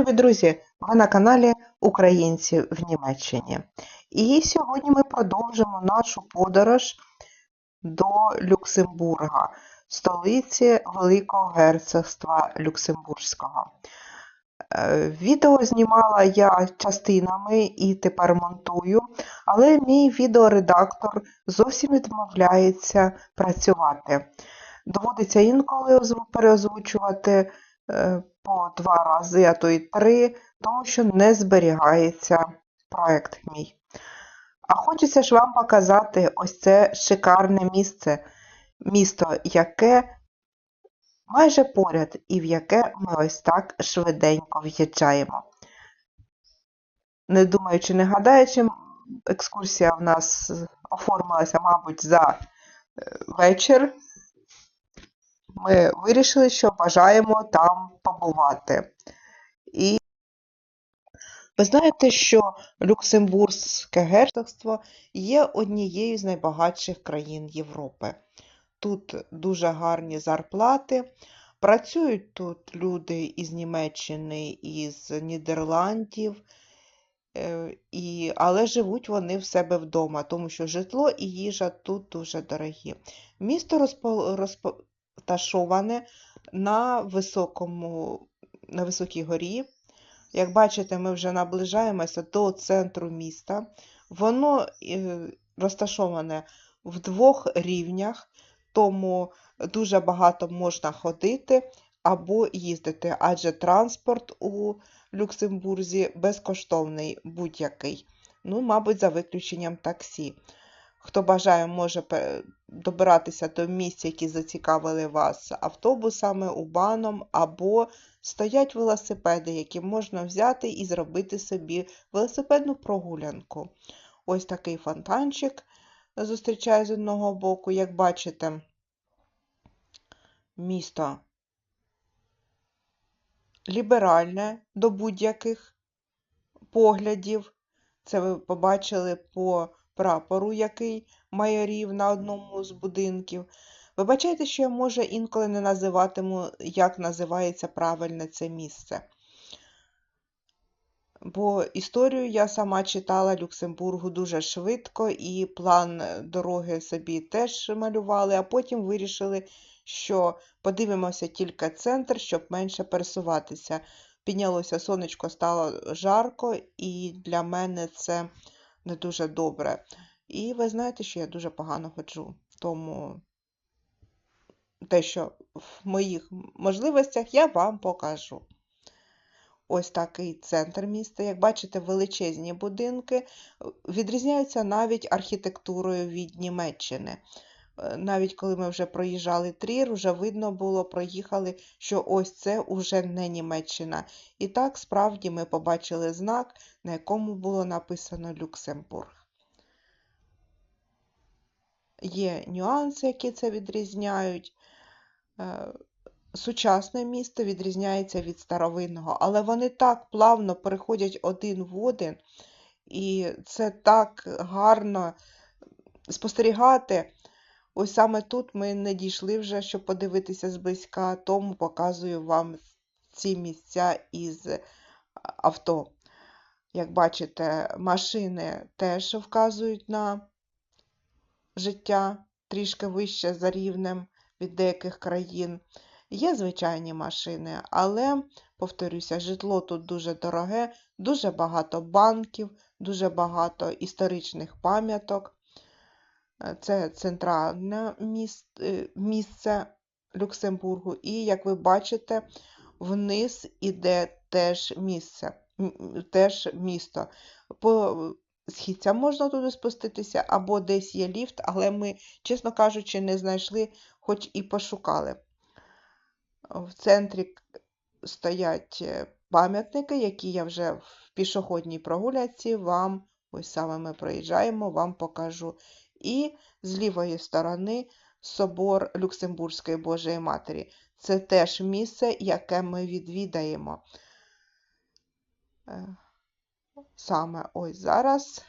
Любі друзі! Ви на каналі Українці в Німеччині. І сьогодні ми продовжимо нашу подорож до Люксембурга, столиці Великого Герцогства Люксембурзького. Е, Відео знімала я частинами і тепер монтую, але мій відеоредактор зовсім відмовляється працювати. Доводиться інколи переозвучувати е, по два рази, а то й три, тому що не зберігається проект мій. А хочеться ж вам показати ось це шикарне місце, місто, яке майже поряд і в яке ми ось так швиденько в'їжджаємо. Не думаючи, не гадаючи, екскурсія в нас оформилася, мабуть, за е, вечір. Ми вирішили, що бажаємо там побувати. І ви знаєте, що Люксембурзьке герцогство є однією з найбагатших країн Європи. Тут дуже гарні зарплати. Працюють тут люди із Німеччини, із Нідерландів, е, і, але живуть вони в себе вдома, тому що житло і їжа тут дуже дорогі. Місто розпо- розташоване на високому, на високій горі. Як бачите, ми вже наближаємося до центру міста. Воно е, розташоване в двох рівнях, тому дуже багато можна ходити або їздити, адже транспорт у Люксембурзі безкоштовний будь-який. Ну, мабуть, за виключенням таксі. Хто бажає, може добиратися до місць, які зацікавили вас автобусами, убаном, або стоять велосипеди, які можна взяти і зробити собі велосипедну прогулянку. Ось такий фонтанчик зустрічає з одного боку. Як бачите, місто ліберальне до будь-яких поглядів. Це ви побачили по прапору, який майорів на одному з будинків. Вибачайте, що я, може, інколи не називатиму, як називається правильне це місце. Бо історію я сама читала Люксембургу дуже швидко, і план дороги собі теж малювали, а потім вирішили, що подивимося тільки центр, щоб менше пересуватися. Піднялося сонечко, стало жарко, і для мене це не дуже добре. І ви знаєте, що я дуже погано ходжу. Тому те, що в моїх можливостях, я вам покажу. Ось такий центр міста. Як бачите, величезні будинки відрізняються навіть архітектурою від Німеччини. Е, Навіть коли ми вже проїжджали Трір, вже видно було, проїхали, що ось це уже не Німеччина. І так, справді, ми побачили знак, на якому було написано Люксембург. Є нюанси, які це відрізняють. Е, Сучасне місто відрізняється від старовинного, але вони так плавно переходять один в один, і це так гарно спостерігати. Ось саме тут ми не дійшли вже, щоб подивитися зблизька, тому показую вам ці місця із авто. Як бачите, машини теж вказують на життя трішки вище за рівнем від деяких країн. Є звичайні машини, але, повторюся, житло тут дуже дороге, дуже багато банків, дуже багато історичних пам'яток. Е, Це центральне е, місце Люксембургу. І, як ви бачите, вниз іде теж місце, теж місто. По східцям можна туди спуститися, або десь є ліфт, але ми, чесно кажучи, не знайшли, хоч і пошукали. В центрі стоять е, пам'ятники, які я вже в пішохідній прогулянці вам, ось саме ми проїжджаємо, вам покажу. І з лівої сторони собор Люксембурзької Божої Матері. Це теж місце, яке ми відвідаємо. Е, Саме ось зараз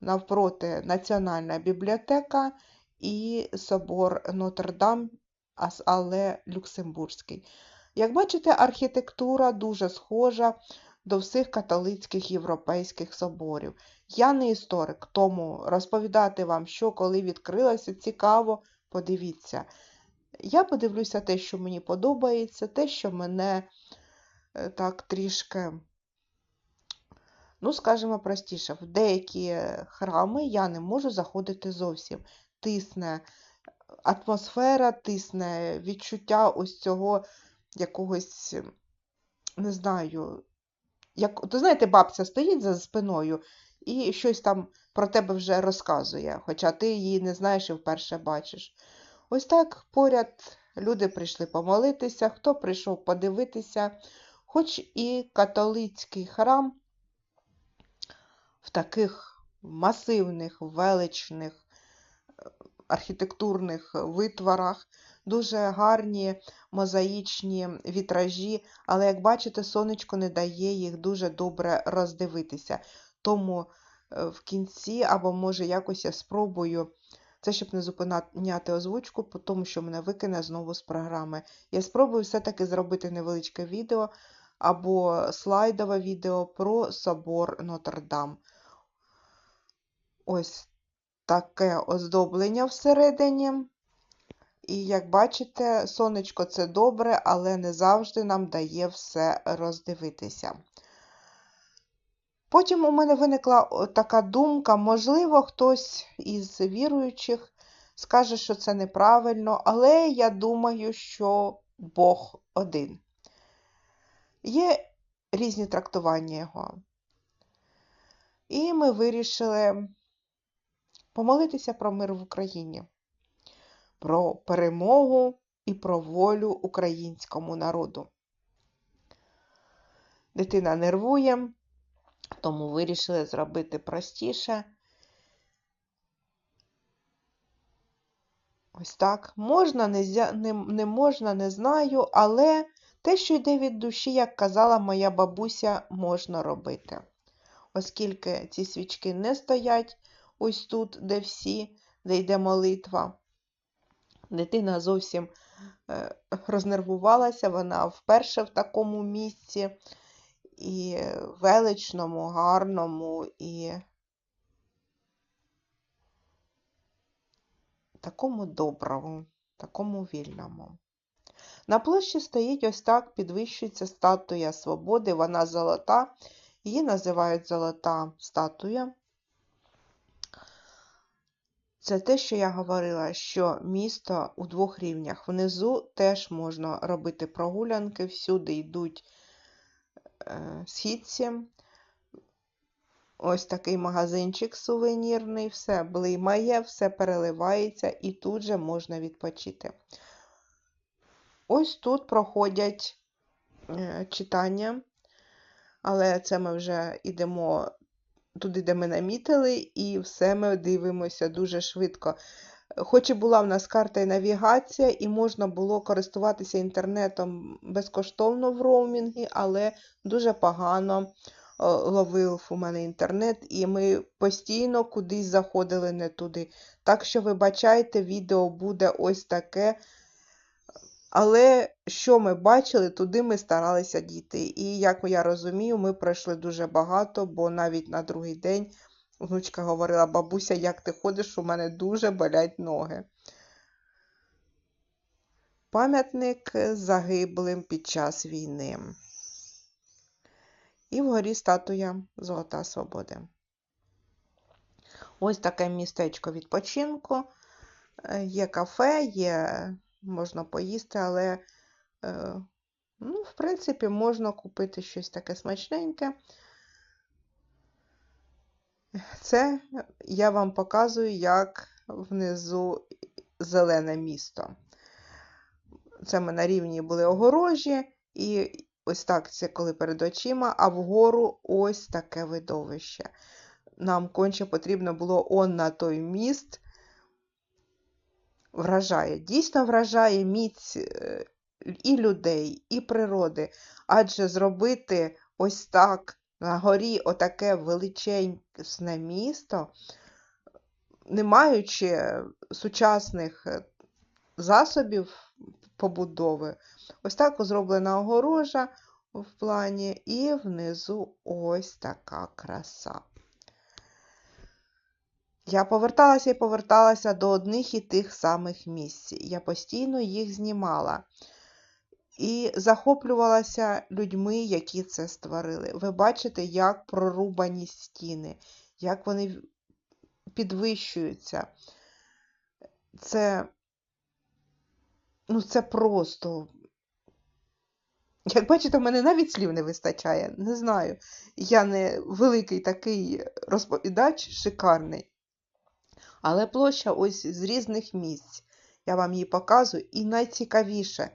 навпроти Національна бібліотека і собор Нотр-Дам, але Люксембурзький. Як бачите, архітектура дуже схожа до всіх католицьких європейських соборів. Я не історик, тому розповідати вам, що коли відкрилося, цікаво, подивіться. Я подивлюся те, що мені подобається, те, що мене е, так трішки, ну, скажімо простіше, в деякі храми я не можу заходити зовсім. Тисне атмосфера, тисне відчуття ось цього якогось, не знаю, як, то знаєте, бабця стоїть за спиною і щось там про тебе вже розказує, хоча ти її не знаєш і вперше бачиш. Ось так поряд люди прийшли помолитися, хто прийшов подивитися, хоч і католицький храм в таких масивних, величних е, архітектурних витворах, дуже гарні мозаїчні вітражі, але, як бачите, сонечко не дає їх дуже добре роздивитися. Тому е, в кінці, або, може, якось я спробую. Це щоб не зупиняти озвучку, тому що мене викине знову з програми. Я спробую все-таки зробити невеличке відео або слайдове відео про собор Нотр-Дам. Ось таке оздоблення всередині. І, як бачите, сонечко це добре, але не завжди нам дає все роздивитися. Потім у мене виникла така думка, можливо, хтось із віруючих скаже, що це неправильно, але я думаю, що Бог один. Є різні трактування його. І ми вирішили помолитися про мир в Україні, про перемогу і про волю українському народу. Дитина нервує, тому вирішили зробити простіше. Ось так. Можна, не, не, не можна, не знаю, але те, що йде від душі, як казала моя бабуся, можна робити. Оскільки ці свічки не стоять ось тут, де всі, де йде молитва. Дитина зовсім е, рознервувалася, вона вперше в такому місці і величному, гарному, і такому доброму, такому вільному. На площі стоїть ось так, підвищується статуя свободи, вона золота, її називають золота статуя. Це те, що я говорила, що місто у двох рівнях. Внизу теж можна робити прогулянки, всюди йдуть східці. Ось такий магазинчик сувенірний, все блимає, все переливається і тут же можна відпочити. Ось тут проходять е, читання, але це ми вже йдемо туди, де ми намітили, і все ми дивимося дуже швидко. Хоч і була в нас карта і навігація, і можна було користуватися інтернетом безкоштовно в роумінгі, але дуже погано ловив у мене інтернет, і ми постійно кудись заходили не туди. Так що, вибачайте, відео буде ось таке. Але що ми бачили, туди ми старалися дійти. І, як я розумію, ми пройшли дуже багато, бо навіть на другий день внучка говорила, бабуся, як ти ходиш, у мене дуже болять ноги. Пам'ятник загиблим під час війни. І вгорі статуя Золота Свободи. Ось таке містечко відпочинку. Е, є кафе, є можна поїсти, але, е, ну, в принципі, можна купити щось таке смачненьке. Це я вам показую, як внизу зелене місто. Це ми на рівні були огорожі, і ось так це коли перед очима, а вгору ось таке видовище. Нам конче потрібно було он на той міст вражає. Дійсно вражає міць е, і людей, і природи. Адже зробити ось так на горі отаке величезне місто, не маючи сучасних е, засобів, побудови. Ось так зроблена огорожа в плані, і внизу ось така краса. Я поверталася і поверталася до одних і тих самих місць. Я постійно їх знімала і захоплювалася людьми, які це створили. Ви бачите, як прорубані стіни, як вони підвищуються. Це, ну, це просто. Як бачите, в мене навіть слів не вистачає. Не знаю. Я не великий такий розповідач, шикарний. Але площа ось з різних місць. Я вам її показую. І найцікавіше,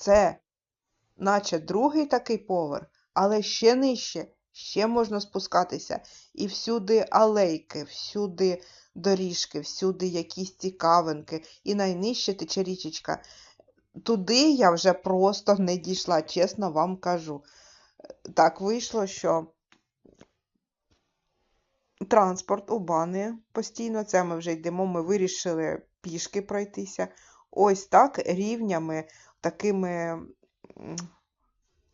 це наче другий такий поверх, але ще нижче, ще можна спускатися. І всюди алейки, всюди доріжки, всюди якісь цікавинки. І найнижче тече річечка. Туди я вже просто не дійшла, чесно вам кажу. Так вийшло, що транспорт у бани постійно, це ми вже йдемо, ми вирішили пішки пройтися. Ось так рівнями, такими,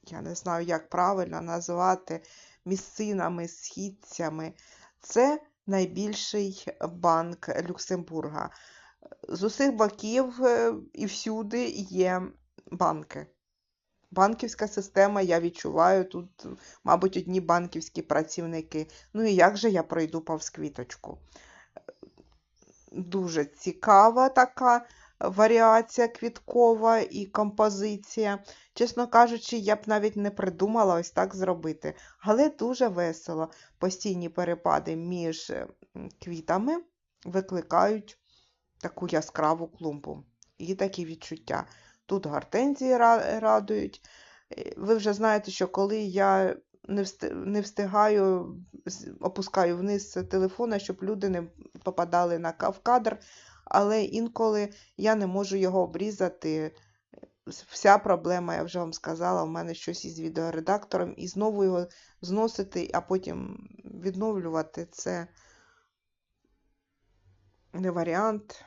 я не знаю, як правильно назвати, місцинами, східцями. Це найбільший банк Люксембурга. З усіх боків е, і всюди є банки. Банківська система, я відчуваю, тут, мабуть, одні банківські працівники. Ну і як же я пройду повз квіточку? Дуже цікава така варіація квіткова і композиція. Чесно кажучи, я б навіть не придумала ось так зробити. Але дуже весело. Постійні перепади між квітами викликають таку яскраву клумбу і такі відчуття. Тут гортензії радують. Е, Ви вже знаєте, що коли я не встигаю, опускаю вниз телефона, щоб люди не попадали в кадр, але інколи я не можу його обрізати. Вся проблема, я вже вам сказала, у мене щось із відеоредактором, і знову його зносити, а потім відновлювати це не варіант.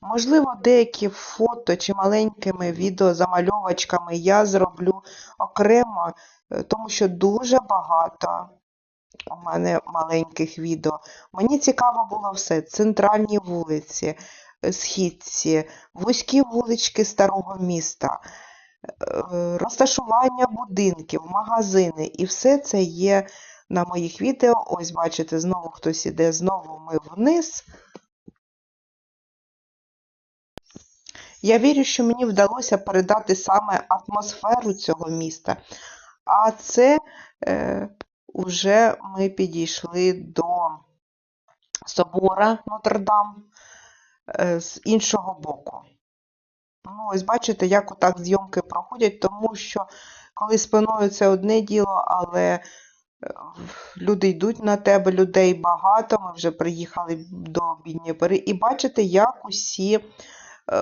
Можливо, деякі фото чи маленькими відеозамальовочками я зроблю окремо, е, тому що дуже багато у мене маленьких відео. Мені цікаво було все: центральні вулиці, е, східці, вузькі вулички старого міста, е, розташування будинків, магазини. І все це є на моїх відео. Ось, бачите, знову хтось іде, знову ми вниз. Я вірю, що мені вдалося передати саме атмосферу цього міста. А це е, уже ми підійшли до собора Нотр-Дам е, з іншого боку. Ну, ось бачите, як отак зйомки проходять, тому що коли спиною це одне діло, але е, люди йдуть на тебе, людей багато. Ми вже приїхали до Дніпри, і бачите, як усі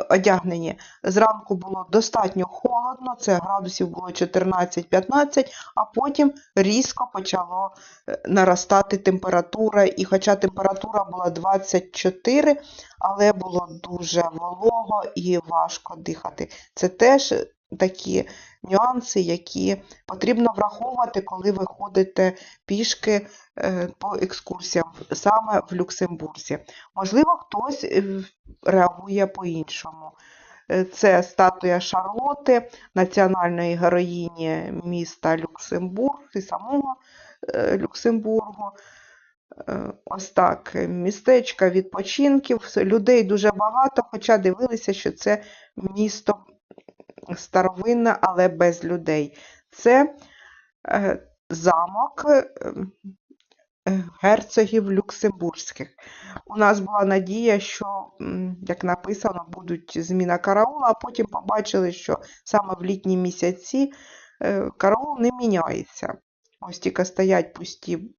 одягнені. Зранку було достатньо холодно, це градусів було 14-15, а потім різко почало е, наростати температура. І хоча температура була 24, але було дуже волого і важко дихати. Це теж такі нюанси, які потрібно враховувати, коли ви ходите пішки е, по екскурсіям саме в Люксембурзі. Можливо, хтось е, реагує по-іншому. Е, Це статуя Шарлоти, національної героїні міста Люксембург і самого Люксембургу. Ось так, містечка відпочинків, людей дуже багато, хоча дивилися, що це місто старовинне, але без людей. Це е, замок е, е, герцогів люксембурзьких. У нас була надія, що, як написано, будуть зміна караула, а потім побачили, що саме в літні місяці караул не міняється. Ось тільки стоять пусті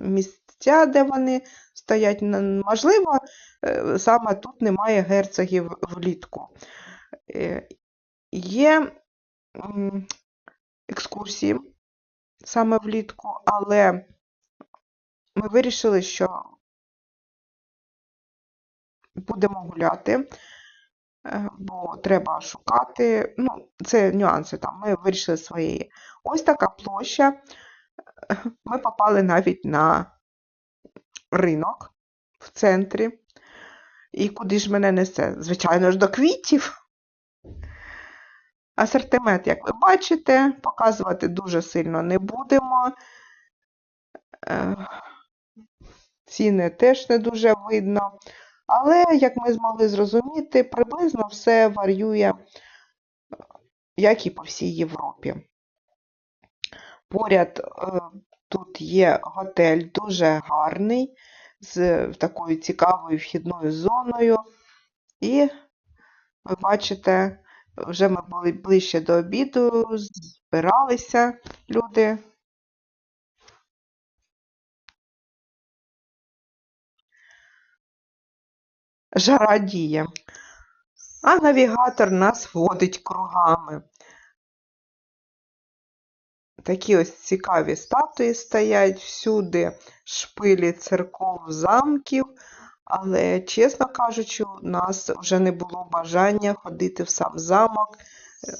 місця, де вони стоять. Можливо, саме тут немає герцогів влітку. Є екскурсії саме влітку, але ми вирішили, що будемо гуляти, е, бо треба шукати. Ну, це нюанси там. Ми вирішили свої. Ось така площа. Ми попали навіть на ринок в центрі. І куди ж мене несе? Звичайно ж, до квітів. Асортимент, як ви бачите, показувати дуже сильно не будемо. Е, Ціни теж не дуже видно. Але, як ми змогли зрозуміти, приблизно все варює, як і по всій Європі. Поряд е, тут є готель дуже гарний, з такою цікавою вхідною зоною. І ви бачите, вже ми були ближче до обіду, збиралися люди. Жара діє. А навігатор нас водить кругами. Такі ось цікаві статуї стоять всюди, шпилі церков, замків, але, чесно кажучи, у нас вже не було бажання ходити в сам замок.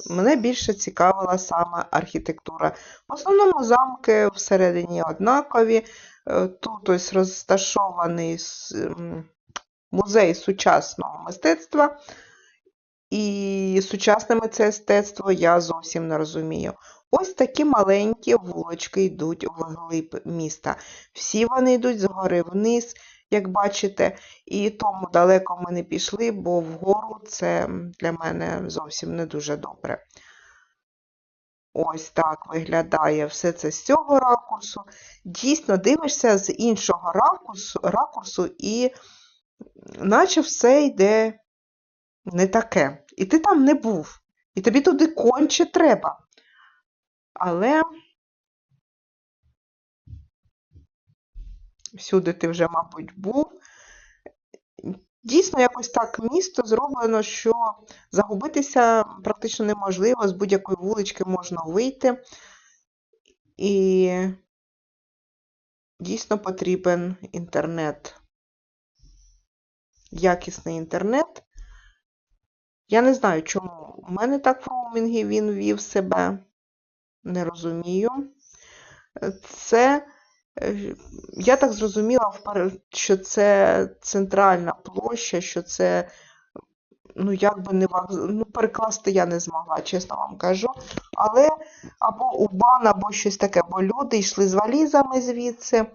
Мене більше цікавила саме архітектура. В основному замки всередині однакові. Е, Тут ось розташований музей сучасного мистецтва. І сучасне мистецтво я зовсім не розумію. Ось такі маленькі вулочки йдуть вглиб міста. Всі вони йдуть згори вниз, як бачите, і тому далеко ми не пішли, бо вгору це для мене зовсім не дуже добре. Ось так виглядає все це з цього ракурсу. Дійсно, дивишся з іншого ракурсу, ракурсу і наче все йде не таке. І ти там не був. І тобі туди конче треба. Але всюди ти вже, мабуть, був. Дійсно, якось так місто зроблено, що загубитися практично неможливо, з будь-якої вулички можна вийти. І дійсно потрібен інтернет. Якісний інтернет. Я не знаю, чому у мене так в роумінгі він вів себе. Не розумію. Це, я так зрозуміла, що це центральна площа, що це, ну, як би не ну, перекласти я не змогла, чесно вам кажу. Але або Убан, або щось таке, бо люди йшли з валізами звідси.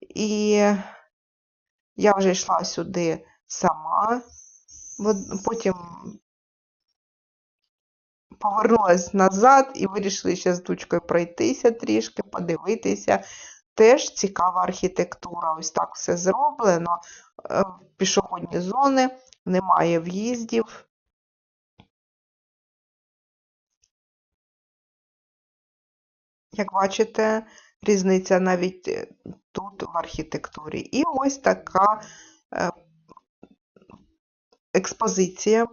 І я вже йшла сюди сама. Потім повернулась назад і вирішили ще з дочкою пройтися трішки, подивитися. Теж цікава архітектура. Ось так все зроблено. Е, Пішохідні зони, немає в'їздів. Як бачите, різниця навіть е, тут в архітектурі. І ось така е, експозиція.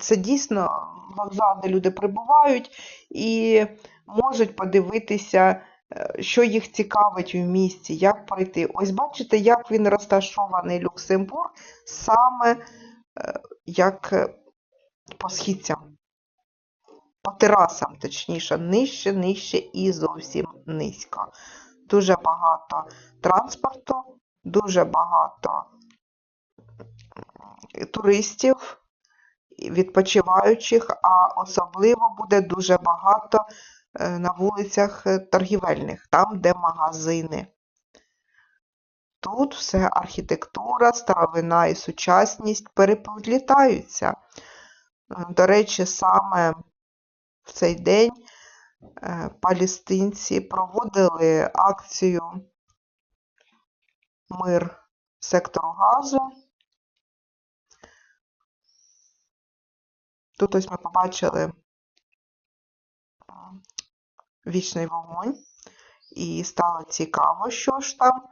Це дійсно вокзал, де люди прибувають і можуть подивитися, що їх цікавить в місті, як пройти. Ось бачите, як він розташований Люксембург, саме е, як е, по східцям, по терасам, точніше, нижче, нижче і зовсім низько. Дуже багато транспорту, дуже багато туристів, відпочиваючих, а особливо буде дуже багато е, на вулицях е, торгівельних, там, де магазини. Тут все архітектура, старовина і сучасність переплітаються. Е, До речі, саме в цей день е, палестинці проводили акцію Мир сектору газу. Тут ось ми побачили вічний вогонь, і стало цікаво, що ж там.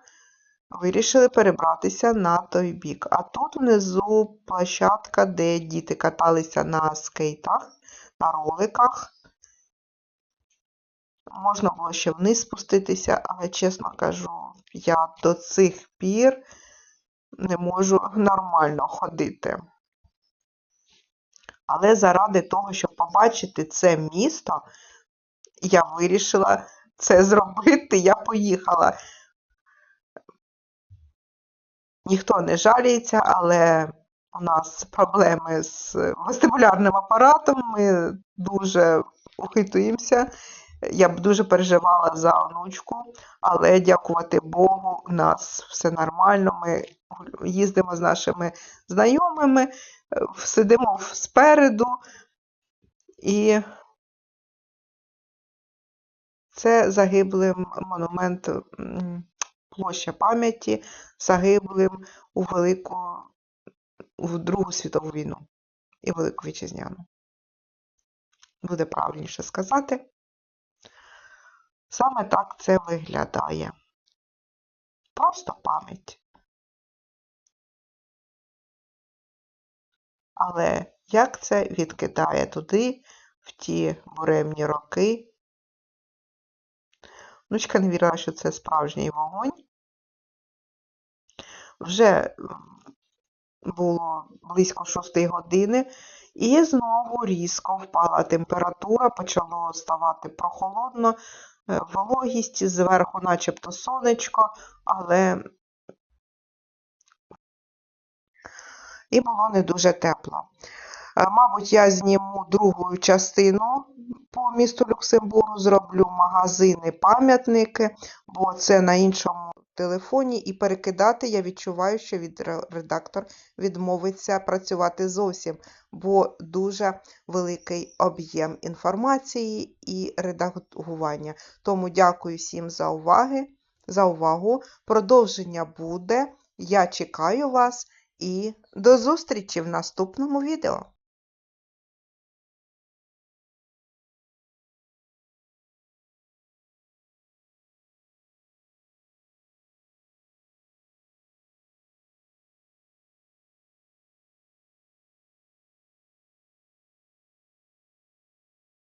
Вирішили перебратися на той бік. А тут внизу площадка, де діти каталися на скейтах, на роликах. Можна було ще вниз спуститися, але, чесно кажу, я до цих пір не можу нормально ходити. Але заради того, щоб побачити це місто, я вирішила це зробити. Я поїхала. Ніхто не жаліється, але у нас проблеми з вестибулярним апаратом. Ми дуже ухитуємося. Я б дуже переживала за онучку, але дякувати Богу, у нас все нормально. Ми їздимо з нашими знайомими, е, сидимо спереду, і це загиблим монумент площа пам'яті загиблим у Велику у Другу світову війну і Велику Вітчизняну. Буде правильніше сказати. Саме так це виглядає. Просто пам'ять. Але як це відкидає туди, в ті буремні роки? Внучка не вірила, що це справжній вогонь. Вже було близько 6 години, і знову різко впала температура, почало ставати прохолодно, е, вологість зверху, начебто сонечко, але і було не дуже тепло. Е, Мабуть, я зніму другу частину по місту Люксембургу, зроблю магазини, пам'ятники, бо це на іншому телефоні, і перекидати я відчуваю, що від редактор відмовиться працювати зовсім, бо дуже великий об'єм інформації і редагування. Тому дякую всім за уваги, за увагу. Продовження буде. Я чекаю вас і до зустрічі в наступному відео.